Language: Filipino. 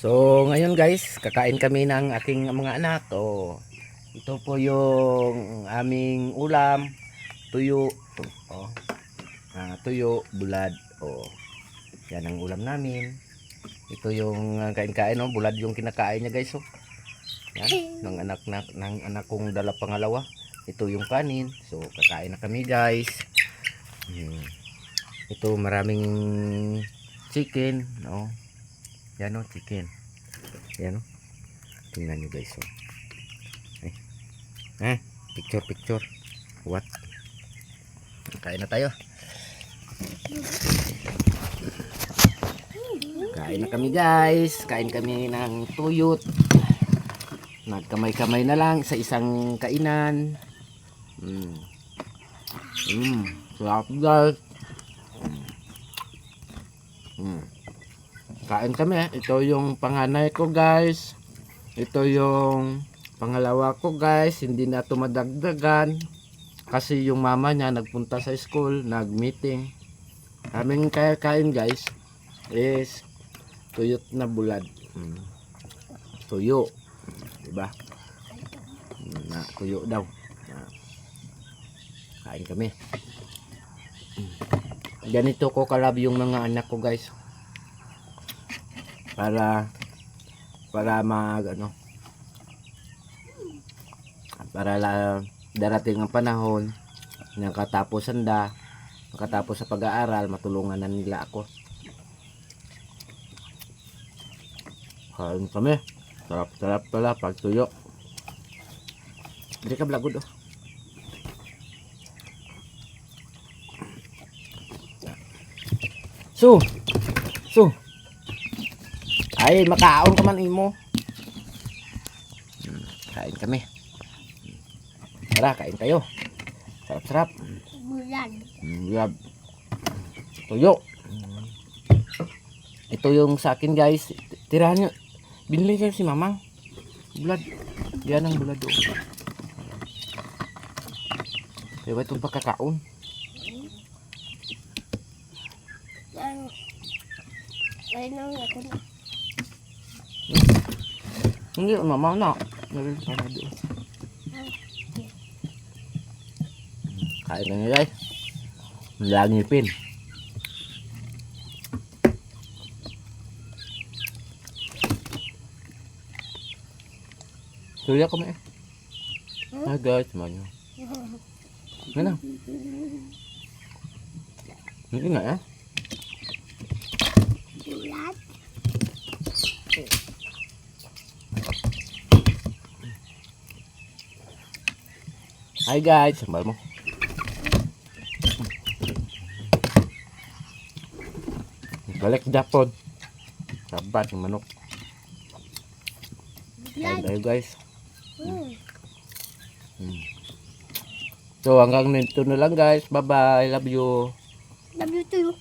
So, ngayon guys, kakain kami ng aking mga anak. O, ito po yung aming ulam. Tuyo. O, ah, tuyo, bulad. O, yan ang ulam namin. Ito yung ah, kain-kain, no? bulad yung kinakain niya guys. Oh. Yan, ng anak, na, ng anak kong dala pangalawa. Ito yung kanin. So, kakain na kami guys. Hmm. Ito maraming chicken, no? Yan o, chicken. Yan o. Tingnan nyo guys. Oh. Eh. Eh, picture, picture. What? Kain na tayo. Kain na kami guys. Kain kami ng tuyot. Nagkamay-kamay na lang sa isang kainan. Mm. Mm. Sarap guys. Mm. Kain kami. Ito yung panganay ko guys. Ito yung pangalawa ko guys. Hindi na ito madagdagan. Kasi yung mama niya nagpunta sa school. Nag-meeting. Aming kaya kain guys is tuyot na bulad. Mm. Tuyo. Diba? Mm, Na, tuyo daw. Kain kami. Mm. Ganito ko kalab yung mga anak ko guys para para mag ano para la, darating ang panahon nakatapos sanda nakatapos sa pag-aaral matulungan na nila ako. Kain kami. Sarap sarap pala pag tuyo hindi ka blagod oh. So so ay, makaon ka man imo. Kain kami. Tara, kain tayo. Sarap-sarap. Hmm, Yab. Tuyo. Ito yung sa akin guys. Tirahan nyo. Binili kayo si mamang. Bulad. Yan ang bulad doon. Kaya ba itong pagkakaon? Yan. Ayun ang ako na. Hindi, mamang na. Meron pa na doon. Kain na nyo guys. Langipin. Suya ko may. Ah guys, semuanya. Mana? Ini enggak ya? Bulan. Hai guys, sambal mo. Balik Japon. Sabat ng manok. Kain tayo guys. Hmm. So hanggang nito na lang guys. Bye bye. Love you. Love you too.